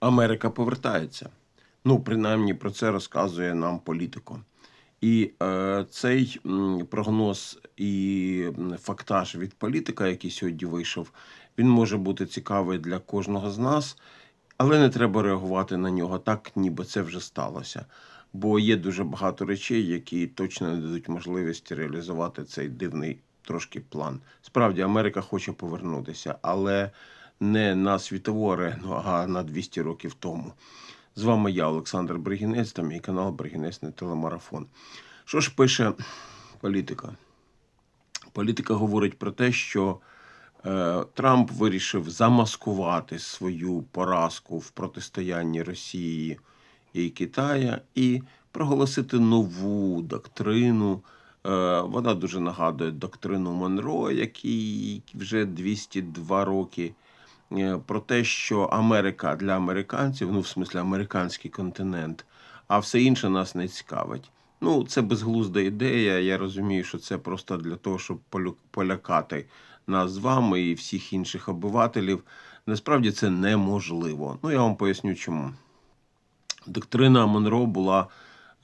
Америка повертається. Ну, принаймні про це розказує нам політико. І е, цей прогноз і фактаж від політика, який сьогодні вийшов, він може бути цікавий для кожного з нас, але не треба реагувати на нього так, ніби це вже сталося. Бо є дуже багато речей, які точно не дадуть можливості реалізувати цей дивний трошки план. Справді, Америка хоче повернутися, але не на світову арену, а на 200 років тому. З вами я, Олександр Бригінець, та мій канал Бригінець на телемарафон. Що ж пише політика? Політика говорить про те, що е, Трамп вирішив замаскувати свою поразку в протистоянні Росії і Китая і проголосити нову доктрину. Е, вона дуже нагадує доктрину Монро, який вже 202 роки. Е, Про те, що Америка для американців, ну в смислі американський континент, а все інше нас не цікавить. Ну, це безглузда ідея. Я розумію, що це просто для того, щоб полякати нас з вами і всіх інших обивателів. Насправді це неможливо. Ну, я вам поясню чому. Доктрина Монро була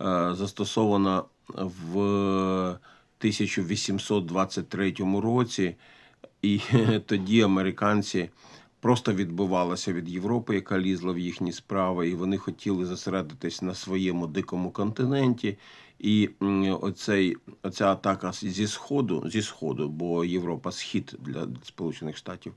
е, застосована в 1823 році, і тоді американці просто відбивалися від Європи, яка лізла в їхні справи, і вони хотіли зосередитись на своєму дикому континенті. І оцей, оця атака зі сходу, зі сходу, бо Європа схід для Сполучених Штатів,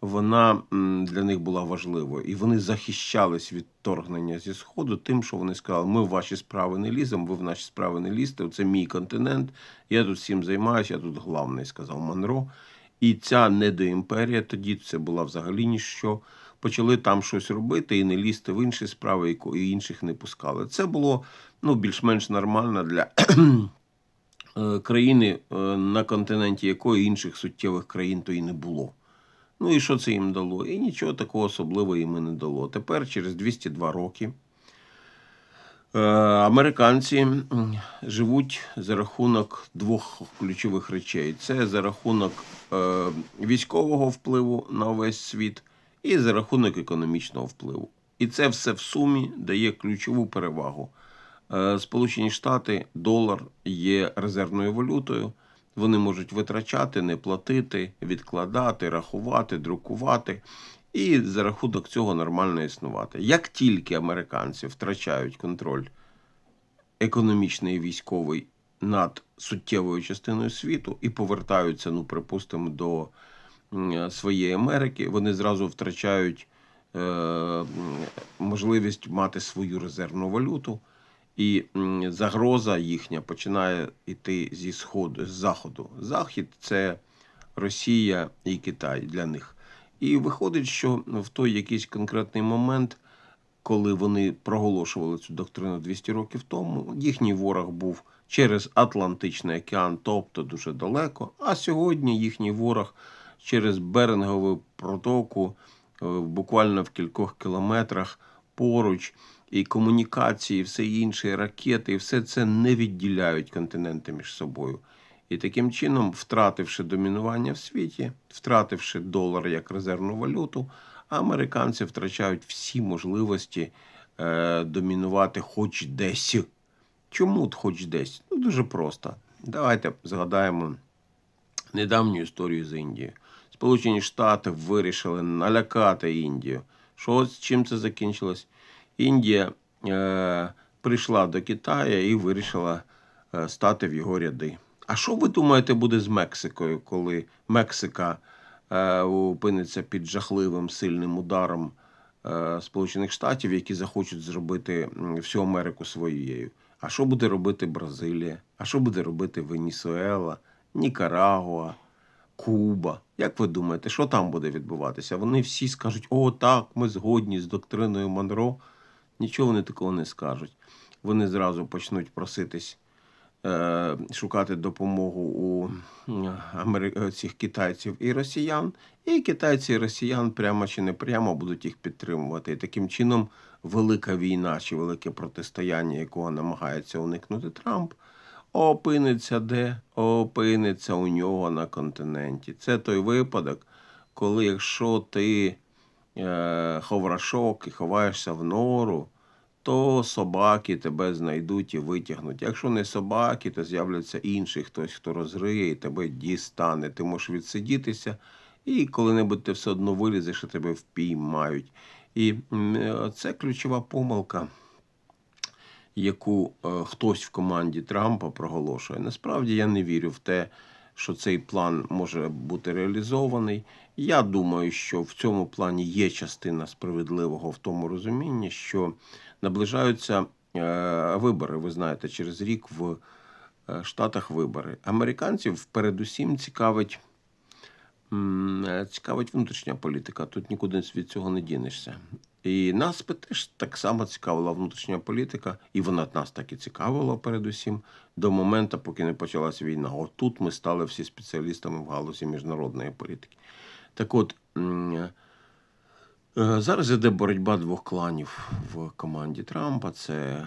вона для них була важливою. І вони захищались від торгнення зі сходу, тим, що вони сказали: ми в ваші справи не ліземо, ви в наші справи не лізьте. Це мій континент. Я тут всім займаюся, я тут главний, сказав Монро. І ця недоімперія, тоді це була взагалі ніщо. Почали там щось робити і не лізти в інші справи, і інших не пускали. Це було ну, більш-менш нормально для е, країни, е, на континенті якої інших суттєвих країн то і не було. Ну і що це їм дало? І нічого такого особливого їм і не дало. Тепер, через 202 роки, американці живуть за рахунок двох ключових речей: це за рахунок е, військового впливу на весь світ і за рахунок економічного впливу. І це все в сумі дає ключову перевагу. Е, Сполучені Штати, долар є резервною валютою. Вони можуть витрачати, не платити, відкладати, рахувати, друкувати. І за рахунок цього нормально існувати. Як тільки американці втрачають контроль економічний і військовий над суттєвою частиною світу і повертаються, ну, припустимо, до своєї Америки, вони зразу втрачають е, можливість мати свою резервну валюту. І загроза їхня починає йти зі сходу, з заходу. Захід це Росія і Китай для них. І виходить, що в той якийсь конкретний момент, коли вони проголошували цю доктрину 200 років тому, їхній ворог був через Атлантичний океан, тобто дуже далеко. А сьогодні їхній ворог через Берингову протоку, е, буквально в кількох кілометрах поруч, і комунікації, і все інше, і ракети, і все це не відділяють континенти між собою. І таким чином, втративши домінування в світі, втративши долар як резервну валюту, американці втрачають всі можливості е, домінувати хоч десь. Чому хоч десь? Ну дуже просто. Давайте згадаємо недавню історію з Індією. Сполучені Штати вирішили налякати Індію. Що з чим це закінчилось? Індія е, прийшла до Китаю і вирішила е, стати в його ряди. А що ви думаєте буде з Мексикою, коли Мексика е, опиниться під жахливим сильним ударом е, Сполучених Штатів, які захочуть зробити всю Америку своєю? А що буде робити Бразилія? А що буде робити Венесуела, Нікарагуа? Куба. Як ви думаєте, що там буде відбуватися? Вони всі скажуть: о, так, ми згодні з доктриною Монро. Нічого вони такого не скажуть. Вони зразу почнуть проситись шукати допомогу у е, цих китайців і росіян. І китайці і росіян прямо чи не прямо будуть їх підтримувати. І таким чином велика війна чи велике протистояння, якого намагається уникнути Трамп, опиниться де? Опиниться у нього на континенті. Це той випадок, коли якщо ти е, ховрашок і ховаєшся в нору, то собаки тебе знайдуть і витягнуть. Якщо не собаки, то з'являться інший хтось, хто розриє і тебе дістане. Ти можеш відсидітися, і коли-небудь ти все одно вилізеш і тебе впіймають. І це ключова помилка яку е, хтось в команді Трампа проголошує. Насправді я не вірю в те, що цей план може бути реалізований. Я думаю, що в цьому плані є частина справедливого в тому розумінні, що наближаються е, вибори. Ви знаєте, через рік в е, Штатах вибори. Американців передусім цікавить. Е, Цікавить внутрішня політика. Тут нікуди від цього не дінешся. І нас теж так само цікавила внутрішня політика, і вона нас так і цікавила передусім до моменту, поки не почалась війна. От тут ми стали всі спеціалістами в галузі міжнародної політики. Так от е, зараз іде боротьба двох кланів в команді Трампа. Це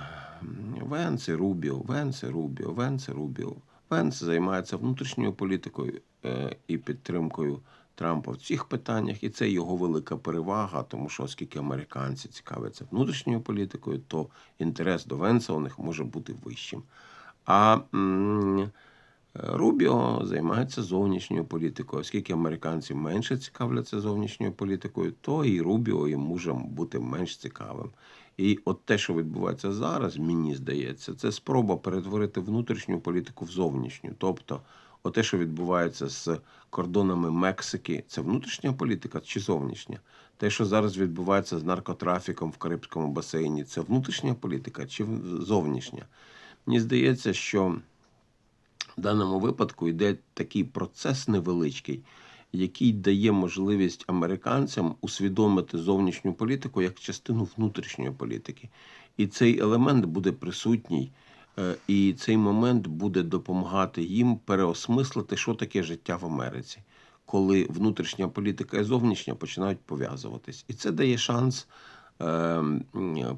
Венс і Рубіо, Венс і Рубіо, Венс і Рубіо. Венс займається внутрішньою політикою е, і підтримкою Трампа в цих питаннях, і це його велика перевага, тому що оскільки американці цікавляться внутрішньою політикою, то інтерес до Венса у них може бути вищим. А Рубіо займається зовнішньою політикою. Оскільки американці менше цікавляться зовнішньою політикою, то і Рубіо їм може бути менш цікавим. І от те, що відбувається зараз, мені здається, це спроба перетворити внутрішню політику в зовнішню. Тобто, от те, що відбувається з кордонами Мексики, це внутрішня політика чи зовнішня? Те, що зараз відбувається з наркотрафіком в Карибському басейні, це внутрішня політика чи зовнішня? Мені здається, що в даному випадку йде такий процес невеличкий, який дає можливість американцям усвідомити зовнішню політику як частину внутрішньої політики. І цей елемент буде присутній, е, і цей момент буде допомагати їм переосмислити, що таке життя в Америці, коли внутрішня політика і зовнішня починають пов'язуватись. І це дає шанс е,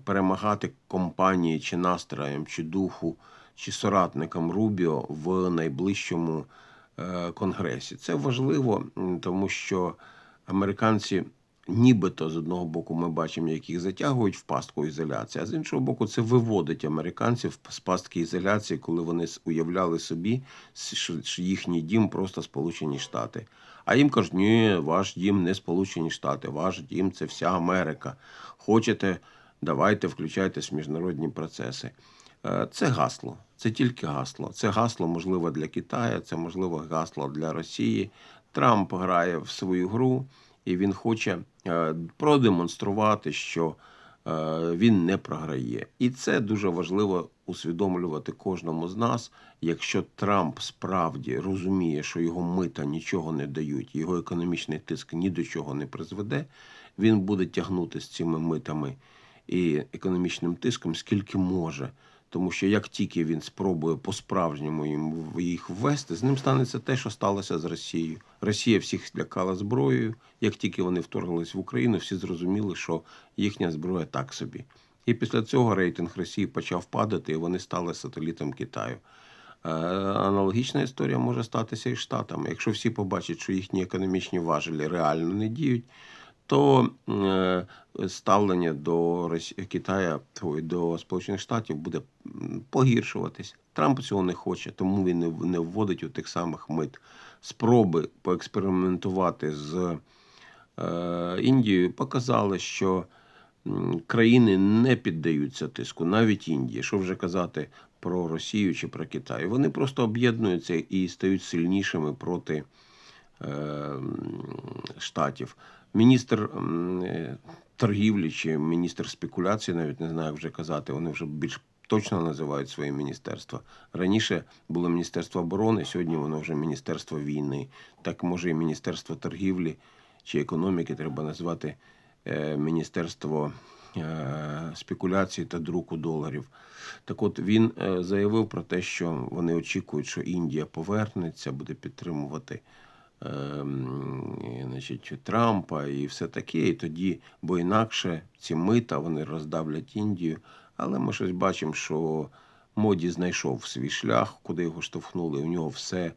перемагати компанії чи настроям, чи духу, чи соратникам Рубіо в найближчому конгресі. Це важливо, тому що американці. Нібито з одного боку ми бачимо, як їх затягують в пастку ізоляції, а з іншого боку, це виводить американців з пастки ізоляції, коли вони уявляли собі, що що їхній дім просто Сполучені Штати. А їм кажуть, ні, ваш дім не Сполучені Штати, ваш дім це вся Америка. Хочете, давайте включайтесь в міжнародні процеси. Е, Це гасло, це тільки гасло. Це гасло можливо для Китаю, це можливо гасло для Росії. Трамп грає в свою гру, і він хоче е, продемонструвати, що е, він не програє. І це дуже важливо усвідомлювати кожному з нас. Якщо Трамп справді розуміє, що його мита нічого не дають, його економічний тиск ні до чого не призведе, він буде тягнути з цими митами і економічним тиском скільки може. Тому що як тільки він спробує по-справжньому їх ввести, з ним станеться те, що сталося з Росією. Росія всіх злякала зброєю. Як тільки вони вторглись в Україну, всі зрозуміли, що їхня зброя так собі. І після цього рейтинг Росії почав падати, і вони стали сателітом Китаю. Е, Аналогічна історія може статися і Штатами. Якщо всі побачать, що їхні економічні важелі реально не діють, то е, ставлення до. Китая до Сполучених Штатів буде погіршуватись. Трамп цього не хоче, тому він не, вводить у тих самих мит. Спроби поекспериментувати з е, Індією показали, що країни не піддаються тиску, навіть Індії. Що вже казати про Росію чи про Китай? Вони просто об'єднуються і стають сильнішими проти е, штатів. Міністр е, торгівлі чи міністр спекуляції, навіть не знаю, як вже казати, вони вже більш точно називають своє міністерство. Раніше було Міністерство оборони, сьогодні воно вже Міністерство війни. Так може і Міністерство торгівлі чи економіки треба назвати е, Міністерство е, спекуляції та друку доларів. Так от він заявив про те, що вони очікують, що Індія повернеться, буде підтримувати значить, Трампа і все таке. І тоді, бо інакше ці мита вони роздавлять Індію. Але ми щось бачимо, що моді знайшов свій шлях, куди його штовхнули. У нього все е,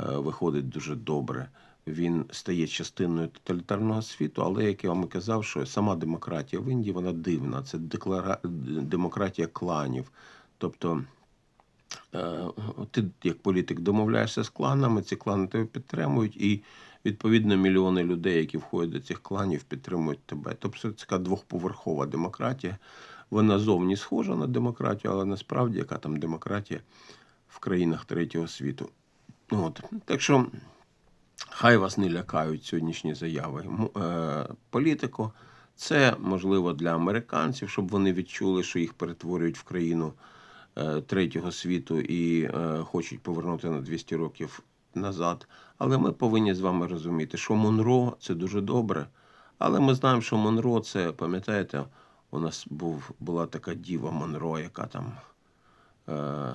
виходить дуже добре. він стає частиною тоталітарного світу, але як я вам і казав, що сама демократія в Індії вона дивна. Це деклара... демократія кланів. Тобто ти як політик домовляєшся з кланами, ці клани тебе підтримують, і відповідно мільйони людей, які входять до цих кланів, підтримують тебе. Тобто це така двохповерхова демократія. Вона зовні схожа на демократію, але насправді яка там демократія в країнах третього світу. От. Так що хай вас не лякають сьогоднішні заяви. Е, Політико, це можливо для американців, щоб вони відчули, що їх перетворюють в країну е, третього світу і е, хочуть повернути на 200 років назад. Але ми повинні з вами розуміти, що Монро це дуже добре. Але ми знаємо, що Монро це, пам'ятаєте, у нас був, була така діва Монро, яка там е,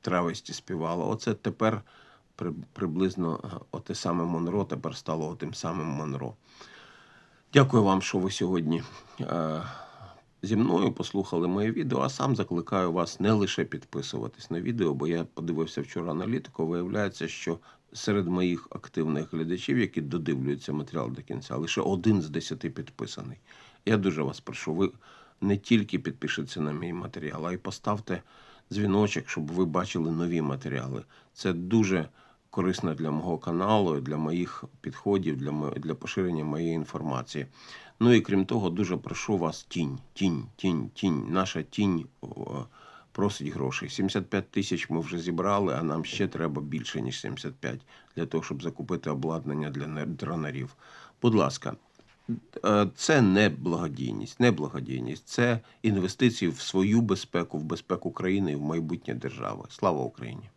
трависті співала. Оце тепер при, приблизно е, оте саме Монро тепер стало тим самим Монро. Дякую вам, що ви сьогодні е, зі мною послухали моє відео, а сам закликаю вас не лише підписуватись на відео, бо я подивився вчора аналітику. Виявляється, що серед моїх активних глядачів, які додивлюються матеріал до кінця, лише один з десяти підписаний. Я дуже вас прошу, ви не тільки підпишіться на мій матеріал, а й поставте дзвіночок, щоб ви бачили нові матеріали. Це дуже корисно для мого каналу, для моїх підходів, для, для поширення моєї інформації. Ну і крім того, дуже прошу вас тінь, тінь, тінь, тінь. Наша тінь просить грошей. 75 тисяч ми вже зібрали, а нам ще треба більше, ніж 75 для того, щоб закупити обладнання для дронарів. Будь ласка, е, це не благодійність, не благодійність, це інвестиції в свою безпеку, в безпеку країни і в майбутнє держави. Слава Україні!